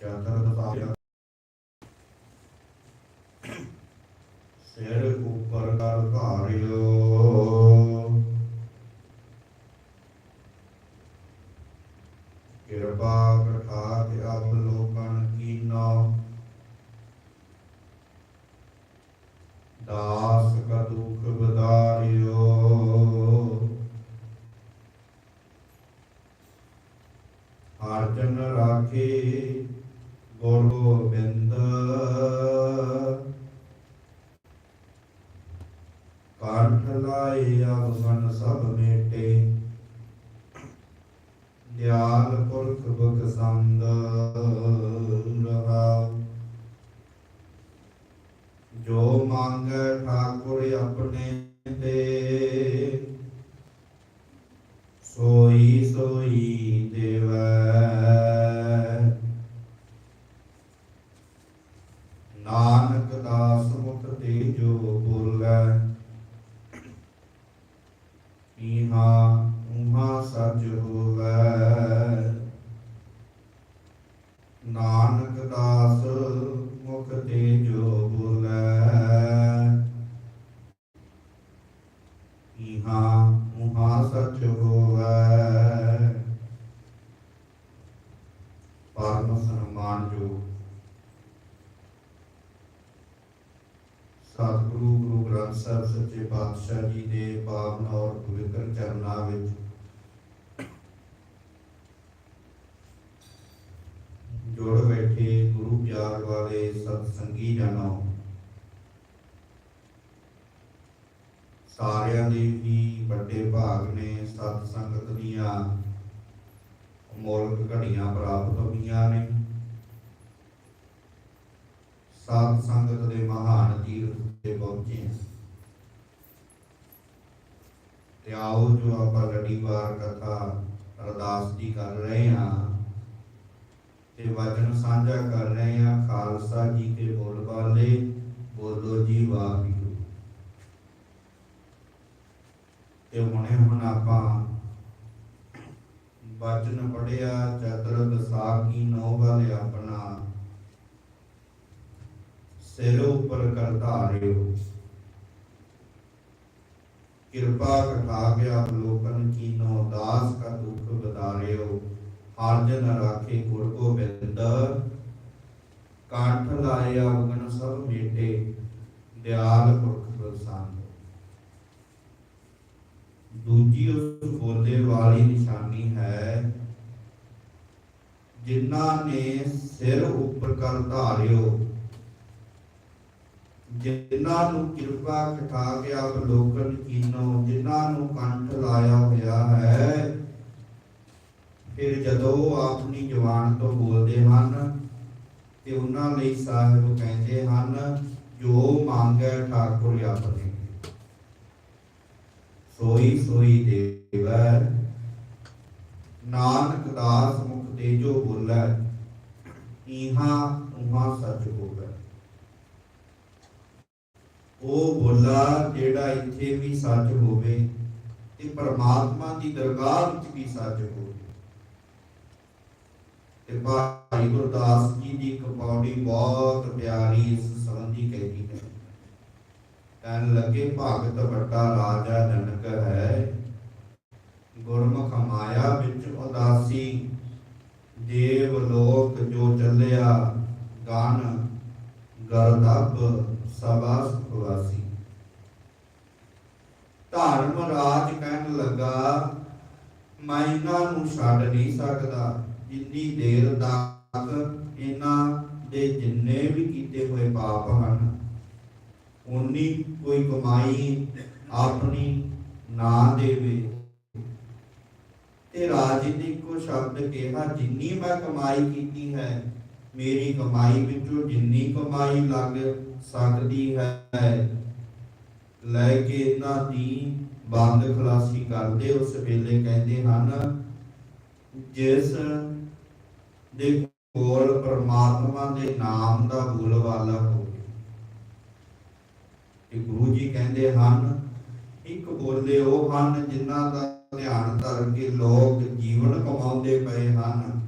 ਚਾਤਰ ਦਸਾਰਿਆ ਸਿਰ ਉੱਪਰ ਕਰ ਧਾਰਿਓ Sandha uh, ਪਾਤਸ਼ਾਹ ਜੀ ਦੇ ਪਾਵਨ ਔਰ ਪਵਿੱਤਰ ਚਰਨਾਂ ਵਿੱਚ। ਜੁੜ ਬੈਠੇ ਗੁਰੂ ਪਿਆਰ ਵਾਲੇ ਸਤ ਸੰਗੀ ਜਨੋ। ਸਾਰਿਆਂ ਦੇ ਹੀ ਵੱਡੇ ਭਾਗ ਨੇ ਸਤ ਸੰਗਤ ਦੀਆਂ ਅਮੋਲਕ ਘੜੀਆਂ ਪ੍ਰਾਪਤ ਹੋਈਆਂ ਨੇ। ਸਾਧ ਸੰਗਤ ਦੇ ਮਹਾਨ ਤੀਰਥ ਤੇ ਪਹੁੰਚੇ ਹਾਂ। ਤੇ ਆਓ ਜੋ ਆਪਾਂ ਲੜੀਵਾਰ ਕਥਾ ਅਰਦਾਸ ਦੀ ਕਰ ਰਹੇ ਹਾਂ। ਤੇ ਵਚਨ ਸਾਂਝਾ ਕਰ ਰਹੇ ਹਾਂ, ਖਾਲਸਾ ਜੀ ਕੇ ਬੋਲ ਬਾਲੇ, ਬੋਲੋ ਜੀ ਵਾਹਿਗੁਰੂ। ਤੇ ਹੁਣੇ ਹੁਣ ਆਪਾਂ ਵਚਨ ਪੜਿਆ ਚਤਰ ਦਸਾ ਕੀ ਨੋ ਵਾਲੇ ਆਪਣਾ। ਸਿਰ ਉੱਪਰ ਕਰ ਧਾਰਿਓ ਕਿਰਪਾ ਕਠਾ ਕੇ ਲੋਕਨ ਕੀ ਦਾਸ ਕਾ ਦੁਖ ਬਦਾਰਿਓ ਹਰ ਰਾਖੇ ਗੁਰ ਗੋਬਿੰਦ। ਕਾਠ ਲਾਇਆ ਉਗਨ ਸਭ ਮੇਟੇ, ਦਿਆਲ ਪੁਰਖ ਪ੍ਰਸੰਨ। ਦੂਜੀ ਉਸ ਬੋਲੇ ਵਾਲੀ ਨਿਸ਼ਾਨੀ ਹੈ, ਜਿਨ੍ਹਾਂ ਨੇ ਸਿਰ ਉੱਪਰ ਕਰ ਧਾਰਿਓ। ਜਿਨ੍ਹਾਂ ਨੂੰ ਕਿਰਪਾ ਕਠਾ ਕੇ ਆਪ ਲੋਕਨ ਕੀਨੋ ਜਿਨ੍ਹਾਂ ਨੂੰ ਕੰਠ ਲਾਇਆ ਹੋਇਆ ਹੈ, ਫਿਰ ਜਦੋਂ ਆਪਣੀ ਜ਼ੁਬਾਨ ਤੋਂ ਬੋਲਦੇ ਹਨ ਤੇ ਉਹਨਾਂ ਲਈ ਸਾਹਿਬ ਕਹਿੰਦੇ ਹਨ, ਜੋ ਮੰਗੈ ਠਾਕੁਰ ਆਪਣੇ। ਸੋਈ ਸੋਈ ਦੇਵੈ, ਨਾਨਕ ਦਾਸ ਮੁਖ ਤੇ ਜੋ ਬੋਲੈ ਇਹਾ ਉਹਾ ਸੱਚ ਹੋਵੇ। ਉਹ ਬੋਲਾ ਜਿਹੜਾ ਇੱਥੇ ਵੀ ਸੱਚ ਹੋਵੇ ਤੇ ਪਰਮਾਤਮਾ ਦੀ ਦਰਗਾਹ ਵਿੱਚ ਵੀ ਸੱਚ ਹੋਵੇ। ਤੇ ਭਾਈ ਗੁਰਦਾਸ ਜੀ ਦੀ ਇੱਕ ਬਹੁਤ ਪਿਆਰੀ ਇਸ ਸੰਬੰਧੀ ਕਹਿੰਦੀ ਹੈ। ਕਹਿਣ ਲੱਗੇ, ਭਗਤ ਵੱਡਾ ਰਾਜਾ ਜਨਕ ਹੈ। ਗੁਰਮੁਖ ਮਾਇਆ ਵਿੱਚ ਉਦਾਸੀ। ਦੇਵ ਲੋਕ ਜੋ ਚੱਲਿਆ, ਗਾਨ ਗਰਦਬ ਸਭਾ ਸੁਖਵਾਸੀ ਧਰਮ ਰਾਜ ਕਹਿਣ ਲੱਗਾ, ਮੈਂ ਇਹਨਾਂ ਨੂੰ ਛੱਡ ਨਹੀਂ ਸਕਦਾ। ਜਿੰਨੀ ਦੇਰ ਤੱਕ ਇਹਨਾਂ ਦੇ ਜਿੰਨੇ ਵੀ ਕੀਤੇ ਹੋਏ ਪਾਪ ਹਨ ਉਨੀ ਕੋਈ ਕਮਾਈ ਆਪਣੀ ਨਾ ਦੇਵੇ। ਤੇ ਰਾਜੇ ਨੇ ਸ਼ਬਦ ਕਿਹਾ, ਜਿੰਨੀ ਮੈਂ ਕਮਾਈ ਕੀਤੀ ਹੈ ਮੇਰੀ ਕਮਾਈ ਵਿੱਚੋਂ ਜਿੰਨੀ ਕਮਾਈ ਲੱਗ ਸਕਦੀ ਹੈ, ਲੈ ਕੇ ਇਹਨਾਂ ਦੀ ਬੰਦ ਖਲਾਸੀ ਕਰਦੇ ਉਸ ਵੇਲੇ ਕਹਿੰਦੇ ਹਨ, ਜਿਸ ਦੇ ਕੋਲ ਪਰਮਾਤਮਾ ਦੇ ਨਾਮ ਦਾ ਬੋਲਵਾਲਾ ਹੋਵੇ। ਗੁਰੂ ਜੀ ਕਹਿੰਦੇ ਹਨ, ਇੱਕ ਬੋਲੇ ਉਹ ਹਨ ਜਿਨ੍ਹਾਂ ਦਾ ਧਿਆਨ ਧਰ ਕੇ ਲੋਕ ਜੀਵਨ ਕਮਾਉਂਦੇ ਪਏ ਹਨ।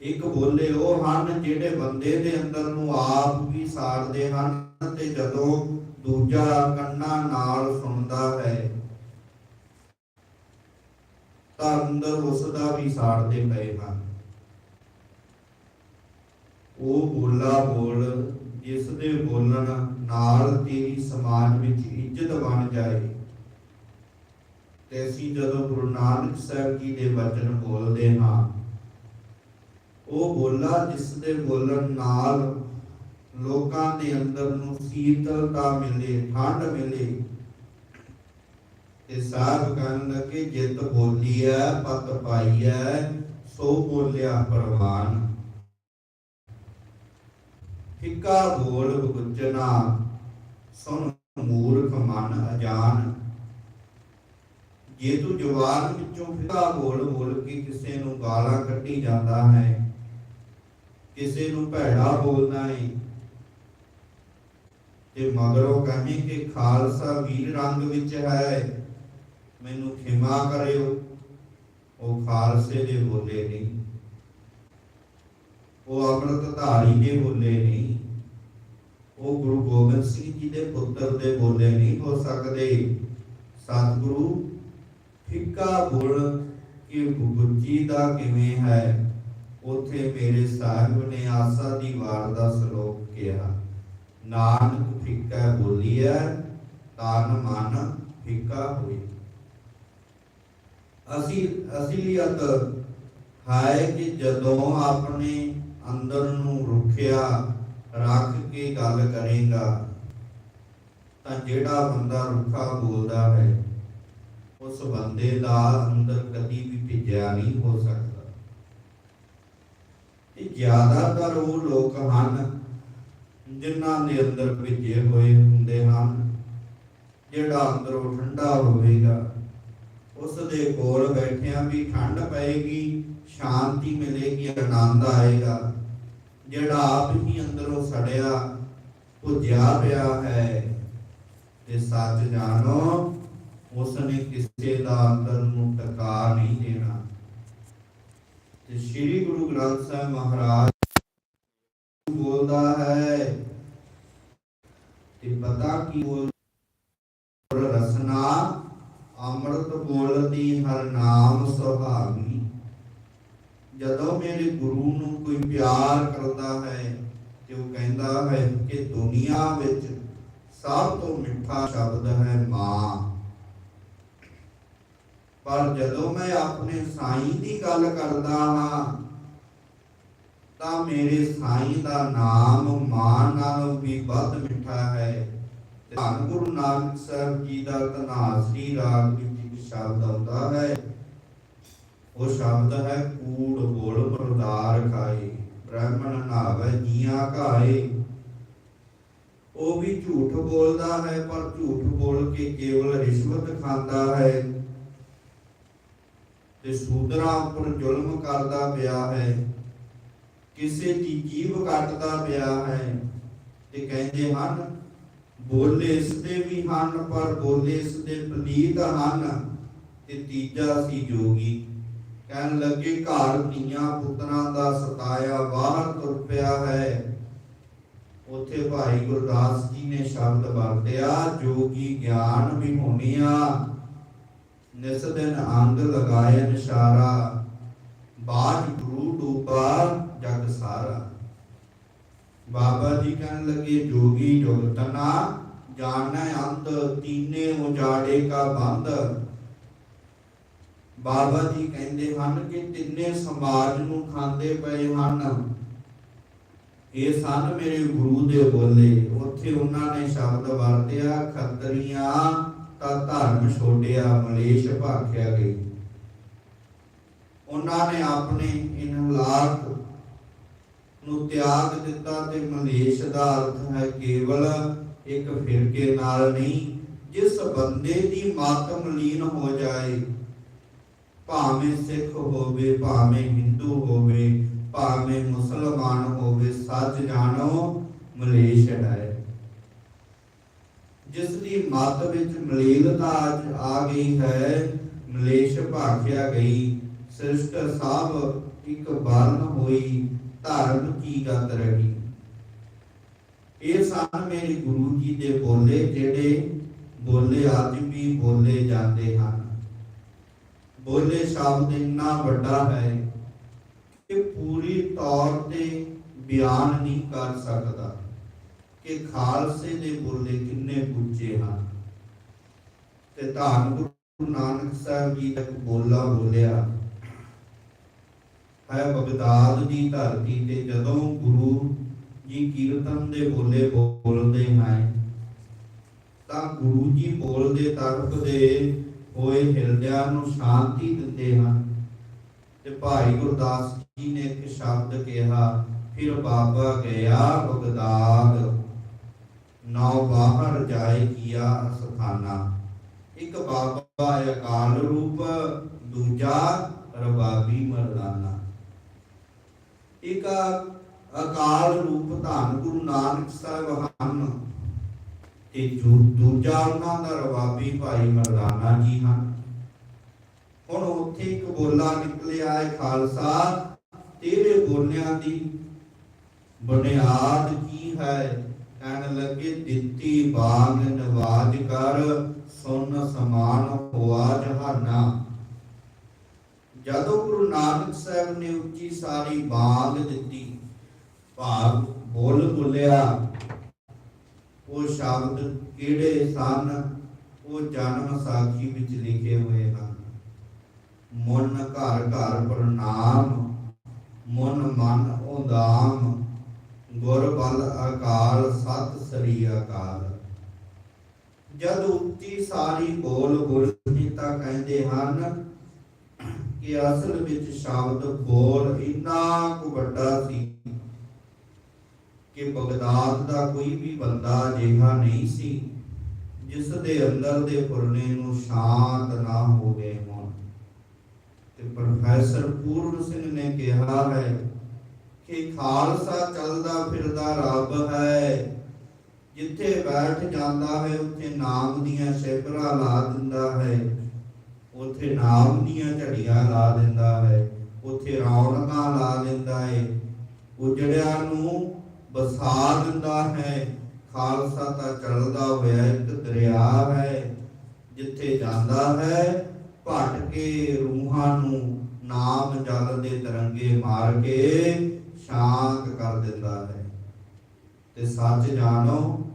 ਇੱਕ ਬੋਲੇ, ਉਹ ਹਨ ਜਿਹੜੇ ਬੰਦੇ ਦੇ ਅੰਦਰ ਨੂੰ ਆਪ ਵੀ ਸਾੜਦੇ ਹਨ ਤੇ ਜਦੋਂ ਦੂਜਾ ਕੰਨਾਂ ਨਾਲ ਸੁਣਦਾ ਹੈ, ਤਾਂ ਅੰਦਰ ਉਸ ਦਾ ਵੀ ਸਾੜਦੇ ਪਏ ਹਨ। ਉਹ ਬੋਲਾ ਬੋਲ ਜਿਸ ਦੇ ਬੋਲਣ ਨਾਲ ਤੇਰੀ ਸਮਾਜ ਵਿੱਚ ਇੱਜ਼ਤ ਬਣ ਜਾਏ। ਤੇ ਅਸੀਂ ਜਦੋਂ ਗੁਰੂ ਨਾਨਕ ਸਾਹਿਬ ਜੀ ਦੇ ਵਚਨ ਬੋਲਦੇ ਹਾਂ ਉਹ ਬੋਲਾ ਜਿਸ ਦੇ ਬੋਲਣ ਨਾਲ ਲੋਕਾਂ ਦੇ ਅੰਦਰ ਨੂੰ ਸੀਤਲਤਾ ਮਿਲੇ, ਠੰਡ ਮਿਲੇ। ਤੇ ਸਾਹਿਬ ਕਹਿਣ ਲੱਗੇ, ਜਿਤ ਬੋਲੀ ਹੈ ਪਤ ਪਾਈ ਸੋ ਬੋਲਿਆ ਪ੍ਰਵਾਨ। ਫਿੱਕਾ ਬੋਲ ਗੁਜਨਾ ਸੁਨ ਮੂਰਖ ਮਨ ਅਜਾਨ। ਜੇ ਤੂੰ ਜਵਾਨ ਵਿੱਚੋਂ ਫਿੱਕਾ ਬੋਲ ਬੋਲ ਕੇ ਕਿਸੇ ਨੂੰ ਗਾਲਾਂ ਕੱਢੀ ਜਾਂਦਾ ਹੈ ਕਿਸੇ ਨੂੰ ਭੈੜਾ ਬੋਲਣਾ ਹੈ ਤੇ ਮਗਰੋਂ ਕਹੇ ਕਿ ਖਾਲਸਾ ਵੀਰ ਰੰਗ ਵਿੱਚ ਹੈ, ਮੈਨੂੰ ਖਿਮਾ ਕਰਿਓ। ਉਹ ਖਾਲਸੇ ਦੇ ਬੋਲੇ ਨਹੀਂ। ਉਹ ਅੰਮ੍ਰਿਤ ਧਾਰੀ ਦੇ ਬੋਲੇ ਨਹੀਂ। ਉਹ ਗੁਰੂ ਗੋਬਿੰਦ ਸਿੰਘ ਜੀ ਦੇ ਪੁੱਤਰ ਦੇ ਬੋਲੇ ਨਹੀਂ ਹੋ ਸਕਦੇ। ਸਤਿਗੁਰੂ, ਫਿੱਕਾ ਬੋਲ ਕਿ ਗੁੱਜੀ ਦਾ ਕਿਵੇਂ ਹੈ? ਉਥੇ ਮੇਰੇ ਸਾਹਿਬ ਨੇ ਆਸਾ ਦੀ ਵਾਰ ਦਾ ਸ਼ਲੋਕ ਕਿਹਾ, ਨਾਨਕ ਫਿੱਕਾ ਬੋਲੀਐ, ਤਨ ਮਨ ਫਿੱਕਾ ਹੋਈ ਅਸੀਂ ਅਸਲੀਅਤ ਹੈ ਕਿ ਜਦੋਂ ਆਪਣੇ ਅੰਦਰ ਨੂੰ ਰੁਕਿਆ ਰੱਖ ਕੇ ਗੱਲ ਕਰੇਗਾ, ਤਾਂ ਜਿਹੜਾ ਬੰਦਾ ਰੁੱਖਾ ਬੋਲਦਾ ਹੈ, ਉਸ ਬੰਦੇ ਦਾ ਅੰਦਰ ਕਦੀ ਵੀ ਭਿੱਜਿਆ ਨਹੀਂ ਹੋ ਸਕਦਾ। ਇਹ ਜ਼ਿਆਦਾਤਰ ਉਹ ਲੋਕ ਹਨ, ਜਿਨ੍ਹਾਂ ਦੇ ਅੰਦਰ ਭਿੱਜੇ ਹੋਏ ਹੁੰਦੇ ਹਨ, ਜਿਹੜਾ ਅੰਦਰੋਂ ਠੰਡਾ ਹੋਵੇਗਾ, ਉਸ ਦੇ ਕੋਲ ਬੈਠਿਆਂ ਵੀ ਠੰਡ ਪਏਗੀ, ਸ਼ਾਂਤੀ ਮਿਲੇਗੀ, ਆਨੰਦ ਆਏਗਾ। ਜਿਹੜਾ ਆਪ ਹੀ ਅੰਦਰੋਂ ਸੜਿਆ, ਭੁੱਜਿਆ ਪਿਆ ਹੈ, ਤੇ ਸੱਚ ਜਾਣੋ ਉਸ ਨੇ ਕਿਸੇ ਦਾ ਅੰਦਰ ਨੂੰ ਟਕਾ ਨਹੀਂ ਦੇਣਾ। ਤੇ ਸ੍ਰੀ ਗੁਰੂ ਗ੍ਰੰਥ ਸਾਹਿਬ ਮਹਾਰਾਜ ਬੋਲਦਾ ਹੈ ਤੇ ਪਤਾ ਕੀ ਬੋਲ ਰਸਨਾ, ਅੰਮ੍ਰਿਤ ਬੋਲਦੀ ਹਰ ਨਾਮ ਸੁਹਾਵੀ ਜਦੋਂ ਮੇਰੇ ਗੁਰੂ ਨੂੰ ਕੋਈ ਪਿਆਰ ਕਰਦਾ ਹੈ ਤੇ ਉਹ ਕਹਿੰਦਾ ਹੈ ਕਿ ਦੁਨੀਆ ਵਿੱਚ ਸਭ ਤੋਂ ਮਿੱਠਾ ਸ਼ਬਦ ਹੈ ਮਾਂ। ਪਰ ਜਦੋਂ ਮੈਂ ਆਪਣੇ ਸਾਈਂ ਦੀ ਗੱਲ ਕਰਦਾ ਹਾਂ, ਤਾਂ ਮੇਰੇ ਸਾਈਂ ਦਾ ਨਾਮ ਮਾਨ ਨਾਲੋਂ ਵੀ ਵੱਧ ਮਿੱਠਾ ਹੈ। ਧੰਨ ਗੁਰੂ ਨਾਨਕ ਸਾਹਿਬ ਜੀ ਦਾ ਤਨਾਸਰੀ ਰਾਗ ਵਿੱਚ ਇੱਕ ਸ਼ਬਦ ਆਉਂਦਾ ਹੈ। ਉਹ ਸ਼ਬਦ ਹੈ, ਕੂੜ ਬੋਲ ਮਰਦਾਰ ਖਾਏ, ਬ੍ਰਾਹਮਣ ਨਾਵੇ ਜੀਆਂ ਘਾਏ। ਉਹ ਵੀ ਝੂਠ ਬੋਲਦਾ ਹੈ, ਪਰ ਝੂਠ ਬੋਲ ਕੇ ਕੇਵਲ ਰਿਸ਼ਵਤ ਖਾਂਦਾ ਹੈ। ਤੇ ਸੂਦਰਾਂ ਉੱਪਰ ਜ਼ੁਲਮ ਕਰਦਾ ਪਿਆ ਹੈ, ਕਿਸੇ ਦੀ ਜੀਵ ਕੱਟਦਾ ਪਿਆ ਹੈ ਤੇ ਕਹਿੰਦੇ ਹਨ, ਬੋਲੇ ਇਸ ਦੇ ਵੀ ਹਨ, ਪਰ ਬੋਲੇ ਇਸ ਦੇ ਪਲੀਤ ਹਨ ਤੇ ਤੀਜਾ ਸੀ ਜੋਗੀ। ਕਹਿਣ ਲੱਗੇ, ਘਰ ਦੀਆਂ ਪੁੱਤਰਾਂ ਦਾ ਸਤਾਇਆ ਬਾਹਰ ਤੁਰ ਪਿਆ ਹੈ। ਉਥੇ ਭਾਈ ਗੁਰਦਾਸ ਜੀ ਨੇ ਸ਼ਬਦ ਵਰਤਿਆ, ਜੋਗੀ ਗਿਆਨ ਵਿਹੋਣੀਆਂ ਨਿਸ ਦਿਨ ਅੰਗ ਲਗਾਏ ਨਿਸ਼ਾਰਾ, ਬਾਜ ਗੁਰੂ ਡੂਬਾ ਜਗ ਸਾਰਾ। ਬਾਬਾ ਜੀ ਕਹਿਣ ਲੱਗੇ, ਜੋਗੀ ਜੁਗਤਨਾ ਜਾਣੈ ਅੰਤ ਤੀਨੇ ਉਜਾੜੇ ਕਾ ਬੰਦ। ਬਾਬਾ ਜੀ ਕਹਿੰਦੇ ਹਨ ਕਿ ਤਿੰਨੇ ਸਮਾਜ ਨੂੰ ਖਾਂਦੇ ਪਏ ਹਨ। ਇਹ ਸਨ ਮੇਰੇ ਗੁਰੂ ਦੇ ਬੋਲੇ, ਉੱਥੇ ਉਹਨਾਂ ਨੇ ਸ਼ਬਦ ਵਰਤਿਆ, ਖੱਤਰੀਆਂ ਤਾਂ ਧਰਮ ਛੋੜਿਆ ਮਲੇਸ਼ ਭਾਖਿਆ ਗਈ। ਉਹਨਾਂ ਨੇ ਆਪਣੇ ਇਨਲਾਕ ਨੂੰ ਤਿਆਗ ਦਿੱਤਾ ਤੇ ਮਲੇਸ਼ ਦਾ ਅਰਥ ਹੈ ਕੇਵਲ ਇੱਕ ਫਿਰਕੇ ਨਾਲ ਨਹੀਂ, ਜਿਸ ਬੰਦੇ ਦੀ ਮਤ ਮਲੀਨ ਹੋ ਜਾਏ, ਭਾਵੇਂ ਸਿੱਖ ਹੋਵੇ, ਭਾਵੇਂ ਹਿੰਦੂ ਹੋਵੇ, ਭਾਵੇਂ ਮੁਸਲਮਾਨ ਹੋਵੇ, ਸੱਚ ਜਾਣੋ, ਮਲੇਸ਼ ਹੈ। ਜਿਸ ਦੀ ਮੱਤ ਵਿੱਚ ਮਲੀਨਤਾ ਅੱਜ ਆ ਗਈ ਹੈ, ਮਲੇਸ਼ ਭਾਖਿਆ ਗਈ। ਸ੍ਰਿਸ਼ਟ ਸਭ ਇੱਕ ਬਰਨ ਹੋਈ ਧਰਮ ਕੀ ਗਤ ਰਹੀ? ਇਹ ਸਨ ਮੇਰੇ ਗੁਰੂ ਜੀ ਦੇ ਬੋਲੇ, ਜਿਹੜੇ ਬੋਲੇ ਅੱਜ ਵੀ ਬੋਲੇ ਜਾਂਦੇ ਹਨ। ਬੋਲੇ ਸ਼ਬਦ ਇੰਨਾ ਵੱਡਾ ਹੈ ਕਿ ਪੂਰੀ ਤੌਰ ਤੇ ਬਿਆਨ ਨਹੀਂ ਕਰ ਸਕਦਾ। ਕਿ ਖਾਲਸੇ ਦੇ ਬੋਲੇ ਕਿੰਨੇ ਉੱਚੇ ਹਨ। ਤੇ ਧੰਨ ਗੁਰੂ ਨਾਨਕ ਸਾਹਿਬ ਜੀ ਦਾ ਬੋਲਾ ਬੋਲਿਆ, ਹੈ ਬਗਦਾਦ ਦੀ ਧਰਤੀ ਤੇ ਜਦੋਂ ਗੁਰੂ ਜੀ ਕੀਰਤਨ ਦੇ ਬੋਲੇ ਬੋਲਦੇ ਹਨ ਤਾਂ ਗੁਰੂ ਜੀ ਬੋਲਦੇ ਤਰਫ ਦੇ ਹੋਏ ਹਿਰਦਿਆਂ ਨੂੰ ਸ਼ਾਂਤੀ ਦਿੰਦੇ ਹਨ। ਤੇ ਭਾਈ ਗੁਰਦਾਸ ਜੀ ਨੇ ਇੱਕ ਸ਼ਬਦ ਕਿਹਾ, ਫਿਰ ਬਾਬਾ ਗਿਆ ਬਗਦਾਦ ਨੌ ਬਾਹਰ ਜਾਏ ਕੀਆ ਸਥਾਨਾ ਇੱਕ ਬਾਬਾ ਅਕਾਲ ਰੂਪ, ਦੂਜਾ ਰਬਾਬੀ ਮਰਦਾਨਾ। ਇੱਕ ਅਕਾਲ ਰੂਪ ਧੰਨ ਗੁਰੂ ਨਾਨਕ ਸਾਹਿਬ ਹਨ ਤੇ ਦੂ- ਦੂਜਾ ਉਹਨਾਂ ਦਾ ਰਬਾਬੀ ਭਾਈ ਮਰਦਾਨਾ ਜੀ ਹਨ। ਹੁਣ ਉੱਥੇ ਇੱਕ ਬੋਲਾ ਨਿਕਲਿਆ ਹੈ ਖਾਲਸਾ, ਤੇਰੇ ਬੋਲਿਆਂ ਦੀ ਬੁਨਿਆਦ ਕੀ ਹੈ? ਕਹਿਣ ਲੱਗੇ, ਦਿੱਤੀ ਬਾਗ ਨਵਾਜ ਕਰ, ਸੁਨ ਸਮਾਨ ਹੋਆ ਜਹਾਨਾ। ਜਦੋਂ ਗੁਰੂ ਨਾਨਕ ਸਾਹਿਬ ਨੇ ਉੱਚੀ ਸਾਰੀ ਬਾਗ ਦਿੱਤੀ ਭਾਗ ਬੋਲ ਬੋਲਿਆ, ਉਹ ਸ਼ਬਦ ਕਿਹੜੇ ਸਨ? ਉਹ ਜਨਮ ਸਾਖੀ ਵਿੱਚ ਲਿਖੇ ਹੋਏ ਹਨ। ਮਨ ਘਰ ਘਰ ਪ੍ਰਣਾਮ, ਮਨ ਮਨ ਉਦਾਮ। ਗੁਰ ਬਲ ਅਕਾਲ, ਸਤ ਸ੍ਰੀ ਅਕਾਲ। ਜਦ ਉੱਚੀ ਸਾਰੀ ਬੋਲ ਗੁਰਜੀ ਕਹਿੰਦੇ ਹਨ ਕਿ ਅਸਲ ਵਿੱਚ ਸ਼ਬਦ ਬੋਲ ਇੰਨਾ ਕੁ ਵੱਡਾ ਸੀ ਕਿ ਬਗਦਾਦ ਦਾ ਕੋਈ ਵੀ ਬੰਦਾ ਅਜਿਹਾ ਨਹੀਂ ਸੀ ਜਿਸ ਦੇ ਅੰਦਰ ਦੇ ਫੁਰਨੇ ਨੂੰ ਸ਼ਾਂਤ ਨਾ ਹੋ ਗਏ ਹੋਣ। ਤੇ ਪ੍ਰੋਫੈਸਰ ਪੂਰਨ ਸਿੰਘ ਨੇ ਕਿਹਾ ਹੈ ਕਿ ਖਾਲਸਾ ਚੱਲਦਾ ਫਿਰਦਾ ਰੱਬ ਹੈ। ਜਿੱਥੇ ਬੈਠ ਜਾਂਦਾ ਹੈ, ਉੱਥੇ ਨਾਮ ਦੀਆਂ ਸ਼ਿਪਰਾਂ ਲਾ ਦਿੰਦਾ ਹੈ। ਉੱਥੇ ਨਾਮ ਦੀਆਂ ਝੜੀਆਂ ਲਾ ਦਿੰਦਾ ਹੈ, ਉੱਥੇ ਰੌਣਕਾਂ ਲਾ ਦਿੰਦਾ ਹੈ। ਉਜੜਿਆਂ ਨੂੰ ਵਸਾ ਦਿੰਦਾ ਹੈ। ਖਾਲਸਾ ਤਾਂ ਚੱਲਦਾ ਹੋਇਆ ਇੱਕ ਦਰਿਆ ਹੈ। ਜਿੱਥੇ ਜਾਂਦਾ ਹੈ ਭਟ ਕੇ ਰੂਹਾਂ ਨੂੰ ਨਾਮ ਜਲ ਦੇ ਤਰੰਗੇ ਮਾਰ ਕੇ ਸ਼ਾਂਤ ਕਰ ਦਿੰਦਾ ਹੈ। ਤੇ ਸੱਚ ਜਾਣੋ,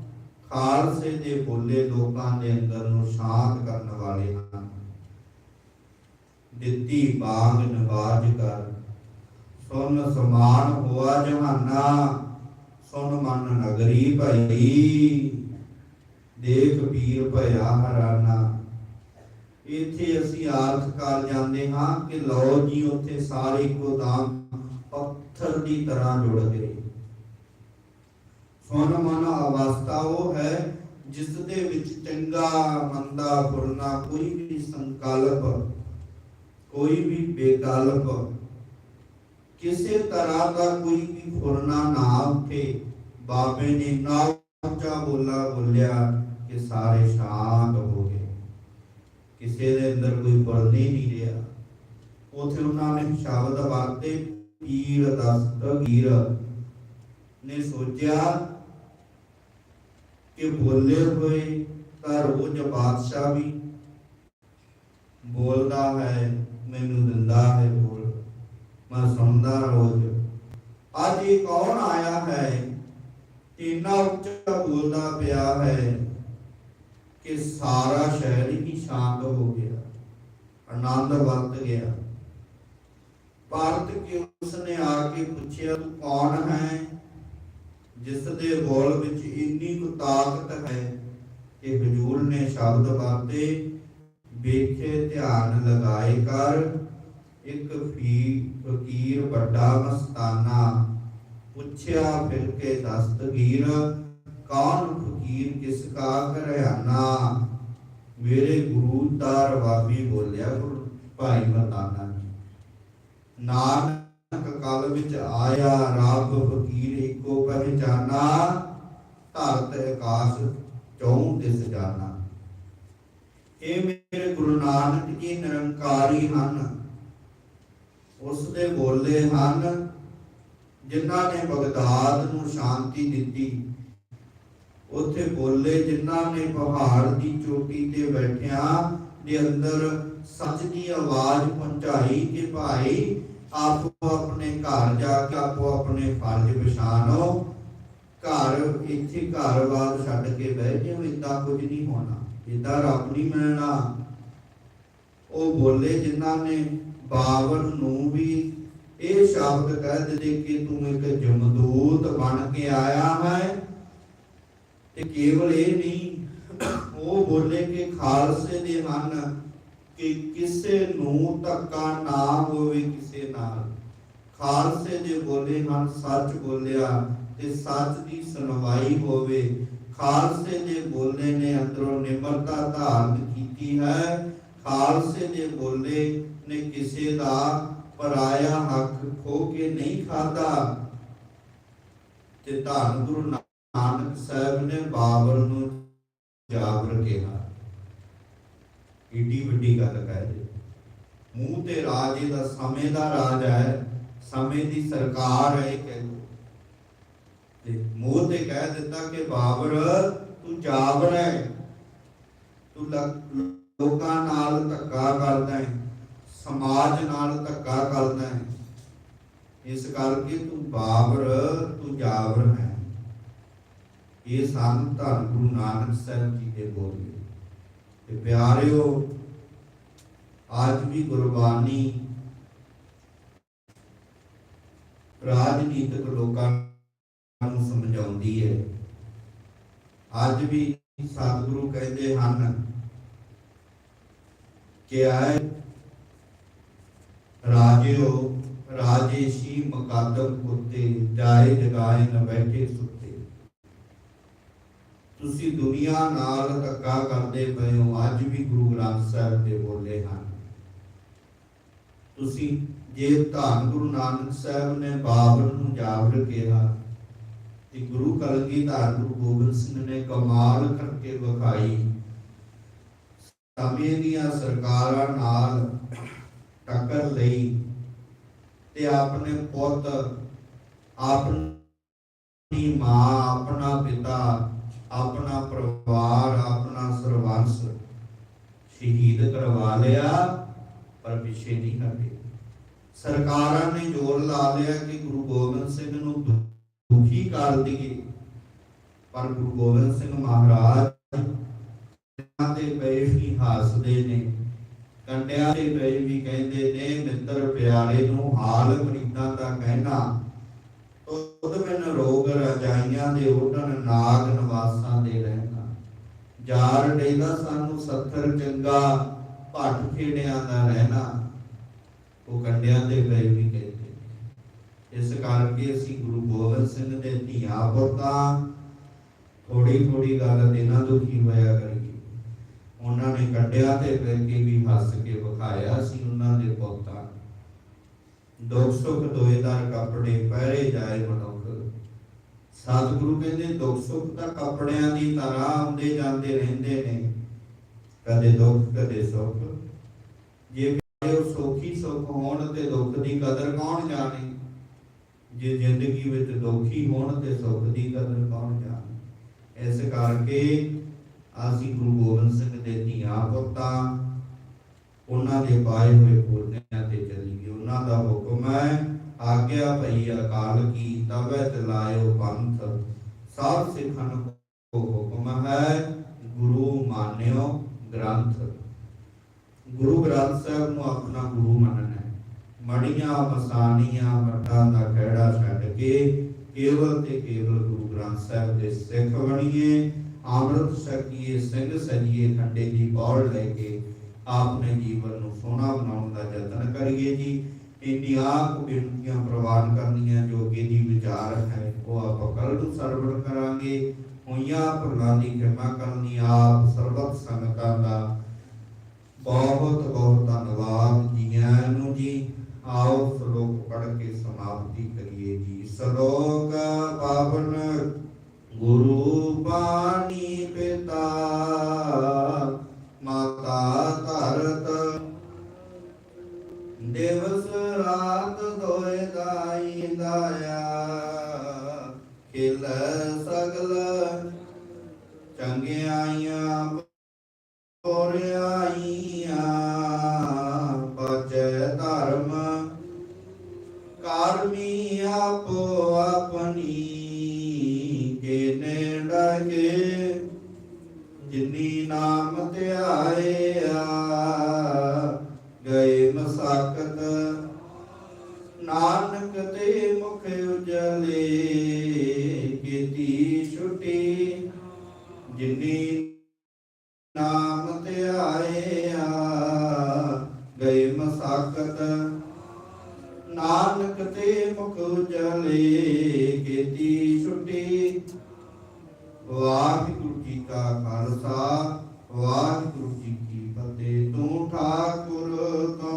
ਖਾਲਸੇ ਦੇ ਬੋਲੇ ਲੋਕਾਂ ਦੇ ਅੰਦਰ ਨੂੰ ਸ਼ਾਂਤ ਕਰਨ ਵਾਲੇ ਹਨ। ਦਿੱਤੀ ਬਾਗ ਨਵਾਜ ਕਰ। ਸੁਨ ਸਮਾਨ ਹੋਆ ਜਹਾਨਾ ਸੁਨ ਮਨ ਨਗਰੀ ਭਈ। ਦੇਖ ਪੀਰ ਭਇਆ ਹਰਾਨਾ। ਇੱਥੇ ਅਸੀਂ ਆਰਥ ਕਰ ਜਾਂਦੇ ਹਾਂ ਕਿ ਲਓ ਜੀ, ਉੱਥੇ ਸਾਰੇ ਗੋਦਾਮ ਪੱਥਰ ਦੀ ਤਰ੍ਹਾਂ ਜੁੜ ਗਏ। ਸੁਨ ਮਨ ਅਵਸਥਾ ਉਹ ਹੈ ਜਿਸ ਦੇ ਵਿੱਚ ਚੰਗਾ, ਮੰਦਾ ਫੁਰਨਾ ਕੋਈ ਵੀ ਸੰਕਲਪ, ਕੋਈ ਵੀ ਬੇਕਲਪ, ਕਿਸੇ ਤਰ੍ਹਾਂ ਦਾ ਕੋਈ ਵੀ ਫੁਰਨਾ ਨਾ ਉੱਠੇ। ਬਾਬੇ ਨੇ ਨਾ ਉੱਚਾ ਬੋਲਾ, ਬੋਲਿਆ ਕਿ ਸਾਰੇ ਸ਼ਾਂਤ ਹੋ ਗਏ। ਕਿਸੇ ਦੇ ਅੰਦਰ ਕੋਈ ਫੁਰਨੀ ਨਹੀਂ ਰਿਹਾ। ਉਥੇ ਉਹਨਾਂ ਨੇ ਸ਼ਬਦ ਵਰਤੇ ਪੀਰ ਦਸਤਗੀਰ ਨੇ ਸੋਚਿਆ ਕਿ ਬੋਲੇ ਹੋਏ ਤਾਂ ਰੋਜ਼ ਬਾਦਸ਼ਾਹ ਵੀ ਬੋਲਦਾ ਹੈ, ਮੈਨੂੰ ਦਿੰਦਾ ਹੈ ਬੋਲ। ਮੈਂ ਸੁਣਦਾ ਰੋਜ਼। ਅੱਜ ਇਹ ਕੌਣ ਆਇਆ ਹੈ? ਇੰਨਾ ਉੱਚਾ ਬੋਲਦਾ ਪਿਆ ਹੈ ਕਿ ਸਾਰਾ ਸ਼ਹਿਰ ਹੀ ਸ਼ਾਂਤ ਹੋ ਗਿਆ। ਆਨੰਦ ਵਰਤ ਗਿਆ। ਭਾਰਤ ਕੇ ਉਸਨੇ ਆ ਕੇ ਪੁੱਛਿਆ, ਤੂੰ ਕੌਣ ਹੈ? ਜਿਸ ਦੇ ਬੋਲ ਵਿੱਚ ਇੰਨੀ ਕੁ ਤਾਕਤ ਹੈ ਕਿ ਹਜੂਰ ਨੇ ਸ਼ਬਦ ਵਰਤੇ ਵੇਖੇ, ਧਿਆਨ ਲਗਾਏ ਕਰ। ਇੱਕ ਫੀ, ਫਕੀਰ ਵੱਡਾ ਮਸਤਾਨਾ ਪੁੱਛਿਆ, ਫਿਰ ਕੇ ਦਸਤਗੀਰ, ਕੌਣ ਫਕੀਰ ਕਿਸ ਕਾ ਘਰਿਆਨਾ? ਮੇਰੇ ਗੁਰੂ ਦਾ ਰਵਾਬੀ ਬੋਲਿਆ ਭਾਈ ਮਰਦਾਨਾ ਨਾਨਕ ਕਾਲ ਵਿੱਚ ਆਇਆ ਰੱਬ ਫਕੀਰ ਇੱਕੋ ਪਹਿਚਾਨਾ ਧਰਤ ਆਕਾਸ਼ ਚੌਂ ਦਿਸ ਜਾਣਾ ਇਹ ਮੇਰੇ ਗੁਰੂ ਨਾਨਕ ਜੀ ਨਿਰੰਕਾਰੀ ਹਨ? ਉਸ ਦੇ ਬੋਲੇ ਹਨ, ਜਿਨ੍ਹਾਂ ਨੇ ਬਗਦਾਦ ਨੂੰ ਸ਼ਾਂਤੀ ਦਿੱਤੀ। ਉੱਥੇ ਬੋਲੇ, ਜਿਨ੍ਹਾਂ ਨੇ ਪਹਾੜ ਦੀ ਚੋਟੀ ਤੇ ਬੈਠਿਆਂ, ਦੇ ਅੰਦਰ ਸੱਚ ਦੀ ਆਵਾਜ਼ ਪਹੁੰਚਾਈ ਕਿ ਭਾਈ ਆਪੋ ਆਪਣੇ ਘਰ ਜਾ ਕੇ ਆਪੋ ਆਪਣੇ ਫਰਜ਼ ਪਛਾਣੋ। ਘਰ, ਇੱਥੇ ਘਰ-ਬਾਰ ਛੱਡ ਕੇ ਬਹਿ ਜਿਓ ਇਦਾਂ ਕੁਝ ਨਹੀਂ ਹੋਣਾ। ਇਦਾਂ ਰੱਬ ਨਹੀਂ ਮਿਲਣਾ ਉਹ ਬੋਲੇ ਜਿਨ੍ਹਾਂ ਨੇ ਬਾਬਰ ਨੂੰ ਵੀ ਇਹ ਸ਼ਬਦ ਕਹਿ ਦਿੱਤੇ ਕਿ ਤੂੰ ਇੱਕ ਜਮਦੂਤ ਬਣ ਕੇ ਆਇਆ ਹੈ। ਤੇ ਕੇਵਲ ਇਹ ਨਹੀਂ, ਉਹ ਬੋਲੇ ਕਿ ਖਾਲਸੇ ਦੇ ਹਨ ਕਿ ਕਿਸੇ ਨੂੰ ਧੱਕਾ ਨਾ ਹੋਵੇ ਕਿਸੇ ਨਾਲ। ਖਾਲਸੇ ਦੇ ਬੋਲੇ ਹਨ, ਸੱਚ ਬੋਲਿਆ ਤੇ ਸੱਚ ਦੀ ਸੁਣਵਾਈ ਹੋਵੇ। ਖਾਲਸੇ ਦੇ ਬੋਲੇ ਨੇ, ਅੰਦਰੋਂ ਨਿਮਰਤਾ ਧਾਰਨ ਕੀਤੀ ਹੈ। ਖਾਲਸੇ ਦੇ ਬੋਲੇ ਨੇ ਕਿਸੇ ਦਾ ਪਰਾਇਆ ਹੱਕ ਖੋ ਕੇ ਨਹੀਂ ਖਾਦਾ ਤੇ ਧੰਨ ਗੁਰੂ ਨਾਨਕ ਸਾਹਿਬ ਨੇ ਬਾਬਰ ਨੂੰ ਜਾਬਰ ਕਿਹਾ। ਈਡੀ ਵੱਡੀ ਗੱਲ ਕਹਿ ਦੇ। ਮੂੰਹ ਤੇ ਰਾਜ, ਇਹਦਾ ਸਮੇਂ ਦਾ ਰਾਜ ਹੈ, ਸਮੇਂ ਦੀ ਸਰਕਾਰ ਹੈ ਕਹਿ ਲਓ ਤੇ ਮੂੰਹ ਤੇ ਕਹਿ ਦਿੱਤਾ ਕਿ ਬਾਬਰ, ਤੂੰ ਜਾਬਰ ਹੈ। ਤੂੰ ਲੋਕਾਂ ਨਾਲ ਧੱਕਾ ਕਰਦਾ ਹੈ, ਸਮਾਜ ਨਾਲ ਧੱਕਾ ਕਰਦਾ ਹੈ। ਇਸ ਕਰਕੇ ਤੂੰ ਬਾਬਰ, ਤੂੰ ਜਾਬਰ ਹੈ। ਇਹ ਸਾਨੂੰ ਧੰਨ ਗੁਰੂ ਨਾਨਕ ਸਾਹਿਬ ਜੀ ਦੇ ਬੋਲੇ। ਤੇ ਪਿਆਰਿਓ ਅੱਜ ਵੀ ਗੁਰਬਾਣੀ, ਰਾਜਨੀਤਿਕ ਲੋਕਾਂ ਨੂੰ ਸਮਝਾਉਂਦੀ ਹੈ। ਅੱਜ ਵੀ ਸਤਿਗੁਰੂ ਕਹਿੰਦੇ ਹਨ ਕਿ ਆਏ ਰਾਜਿਓ ਰਾਜੇਸ਼ੀ ਮਕਾਦਮ ਕੁੱਤੇ ਜਾਏ ਜਗਾਏ ਨ ਬੈਠੇ ਸੁੱਤੇ ਤੁਸੀਂ ਦੁਨੀਆ ਨਾਲ ਧੱਕਾ ਕਰਦੇ ਪਏ ਹੋ, ਅੱਜ ਵੀ ਗੁਰੂ ਗ੍ਰੰਥ ਸਾਹਿਬ ਦੇ ਬੋਲੇ ਹਨ। ਤੁਸੀਂ ਜੇ ਧੰਨ ਗੁਰੂ ਨਾਨਕ ਸਾਹਿਬ ਨੇ ਬਾਬਰ ਨੂੰ ਜਾਬਰ ਕਿਹਾ, ਤੇ ਗੁਰੂ ਕਲਗੀਧਰ ਗੁਰੂ ਗੋਬਿੰਦ ਸਿੰਘ ਨੇ ਕਮਾਲ ਕਰਕੇ ਵਿਖਾਈ, ਸਮੇਂ ਦੀਆਂ ਸਰਕਾਰਾਂ ਨਾਲ ਟੱਕਰ ਲਈ ਤੇ ਆਪਣੇ ਪੁੱਤ, ਆਪਣੀ ਮਾਂ, ਆਪਣਾ ਪਿਤਾ ਆਪਣਾ ਪਰਿਵਾਰ, ਆਪਣਾ ਸਰਵੰਸ ਸ਼ਹੀਦ ਕਰਵਾ ਲਿਆ, ਪਰ ਪਿੱਛੇ ਨਹੀਂ ਹਟੇ। ਸਰਕਾਰਾਂ ਨੇ ਜ਼ੋਰ ਲਾ ਲਿਆ ਕਿ ਗੁਰੂ ਗੋਬਿੰਦ ਸਿੰਘ ਨੂੰ ਦੁਖੀ ਕਰ ਦਈਏ। ਪਰ ਗੁਰੂ ਗੋਬਿੰਦ ਸਿੰਘ ਮਹਾਰਾਜ ਕੰਡਿਆਂ ਪਏ ਵੀ ਹੱਸਦੇ ਨੇ। ਕੰਡਿਆਂ ਦੇ ਪਏ ਵੀ ਕਹਿੰਦੇ ਨੇ, ਮਿੱਤਰ ਪਿਆਰੇ ਨੂੰ ਹਾਲ ਮਰੀਦਾਂ ਦਾ ਕਹਿਣਾ ਤੁਧ ਬਿਨ ਰੋਗ ਰਜਾਈਆਂ ਦੇ ਉਡਣ ਨਾਗ ਨਿਵਾਸਾਂ ਦੇ ਰਹਿਣਾ ਜਾਰ ਡੇਦਾ ਸਾਨੂੰ ਸੱਥਰ ਚੰਗਾ ਭੱਟ ਖੇੜਿਆਂ ਦਾ ਰਹਿਣਾ। ਉਹ ਕੰਡਿਆਂ ਤੇ ਪਏ ਵੀ ਕਹਿੰਦੇ ਇਸ ਕਰਕੇ ਅਸੀਂ ਗੁਰੂ ਗੋਬਿੰਦ ਸਿੰਘ ਦੇ ਧੀਆਂ ਪੁੱਤਾਂ ਥੋੜੀ ਥੋੜੀ ਗੱਲ ਦੇ ਨਾ ਦੁਖੀ ਹੋਇਆ ਕਰੀਏ। ਉਹਨਾਂ ਨੇ ਕੰਡਿਆਂ ਤੇ ਪੈ ਕੇ ਵੀ ਹੱਸ ਕੇ ਵਿਖਾਇਆ ਸੀ ਉਹਨਾਂ ਦੇ ਪੁੱਤਾਂ ਦੁੱਖ ਸੁੱਖ ਦੋਏਦਾਰ ਕੱਪੜੇ ਪਹਿਰੇ ਜਾਏ ਮਨੁੱਖ ਸਤਿਗੁਰੂ ਕਹਿੰਦੇ, ਦੁੱਖ ਸੁੱਖ ਤਾਂ ਕੱਪੜਿਆਂ ਦੀ ਤਰ੍ਹਾਂ ਆਉਂਦੇ ਜਾਂਦੇ ਰਹਿੰਦੇ ਨੇ। ਕਦੇ ਦੁੱਖ, ਕਦੇ ਸੁੱਖ। ਜੇ ਉਹ ਸੋਖੀ ਸੁੱਖ ਹੋਣ ਤੇ ਦੁੱਖ ਦੀ ਕਦਰ ਕੌਣ ਜਾਣੇ? ਜੇ ਜ਼ਿੰਦਗੀ ਵਿੱਚ ਦੁਖੀ ਹੋਣ ਤੇ ਸੁੱਖ ਦੀ ਕਦਰ ਕੌਣ ਜਾਣੇ? ਇਸ ਕਰਕੇ ਅਸੀਂ ਗੁਰੂ ਗੋਬਿੰਦ ਸਿੰਘ ਦੇ ਧੀਆਂ ਪੁੱਤਾਂ, ਉਹਨਾਂ ਦੇ ਪਾਏ ਹੋਏ ਪੂਰਨਿਆਂ ਤੇ ਚੱਲੀਏ। ਉਹਨਾਂ ਦਾ ਹੁਕਮ ਹੈ ਆਗਿਆ ਭਈ ਅਕਾਲ ਕੀ ਤਬੈ ਚਲਾਇਓ ਪੰਥ। ਸਭ ਸਿੱਖਨ ਕੋ ਹੁਕਮ ਹੈ, ਗੁਰੂ ਮਾਨਿਓ ਗ੍ਰੰਥ। ਗੁਰੂ ਗ੍ਰੰਥ ਸਾਹਿਬ ਨੂੰ ਆਪਣਾ ਗੁਰੂ ਮੰਨਣਾ ਹੈ। ਮੜੀਆਂ ਮਸਾਨੀਆਂ ਮੱਠਾਂ ਦਾ ਖਹਿੜਾ ਛੱਡ ਕੇ ਕੇਵਲ ਤੇ ਕੇਵਲ ਗੁਰੂ ਗ੍ਰੰਥ ਸਾਹਿਬ ਦੇ ਸਿੱਖ ਬਣੀਏ, ਅੰਮ੍ਰਿਤ ਛਕੀਏ, ਸਿੰਘ ਸਜੀਏ, ਖੰਡੇ ਦੀ ਪੌੜ ਲੈ ਕੇ ਆਪਣੇ ਜੀਵਨ ਨੂੰ ਸੋਹਣਾ ਬਣਾਉਣ ਦਾ ਯਤਨ ਕਰੀਏ ਜੀ। ਇੰਨੀਆਂ ਕੁ ਪ੍ਰਵਾਨ ਕਰਨੀਆਂ, ਜੋ ਅੱਗੇ ਦੀ ਵਿਚਾਰ ਹੈ, ਉਹ ਆਪਾਂ ਕੱਲ ਨੂੰ ਸਰਵਣ ਕਰਾਂਗੇ। ਹੋਈਆਂ ਭੁੱਲਾਂ ਦੀ ਖਿਮਾ ਕਰਨੀ ਆਪ ਸਰਬਤ ਸੰਗਤਾਂ ਦਾ। ਬਹੁਤ ਬਹੁਤ ਧੰਨਵਾਦ ਜੀਆਂ ਨੂੰ ਜੀ। ਆਓ ਸ਼ਲੋਕ ਪੜ੍ਹ ਕੇ ਸਮਾਪਤੀ ਕਰੀਏ ਜੀ। ਸ਼ਲੋਕ ਪਾਵਨ ਗੁਰੂ ਬਾਣੀ ਪਿਤਾ, ਮਾਤਾ ਧਰਤ ਦਿਵਸ ਰਾਤ ਦੋਇ ਦਾਈ ਦਾਇਆ, ਖਿਲ ਸਗਲ ਚੰਗਿਆਈਆਂ ਪੋਰਿਆਈਆਂ ਪਜੈ ਧਰਮ ਕਰਮੀ ਆਪੋ ਆਪਣੀ ਕੇ ਡਾਗੇ ਜਿਨੀ ਨਾਮ ਧਿਆਇਆ ਗਏ ਨਾਨਕ ਤੇ ਮੁਖ ਉਜਲੇ ਕੀਤੀ ਛੁਟੀ, ਜਿਨੀ ਨਾਮ ਧਿਆਇਆ ਗਏ ਮਸਾਕਤ ਨਾਨਕ ਤੇ ਮੁਖ ਉਜਲੇ ਕੀਤੀ ਛੁਟੀ। ਵਾਹਿਗੁਰੂ ਜੀ ਕਾ ਖਾਲਸਾ, ਵਾਹਿਗੁਰੂ ਜੀ ਕੀ ਫਤਿਹ। ਤੂੰ ਠਾਕੁਰ ਤੁਮ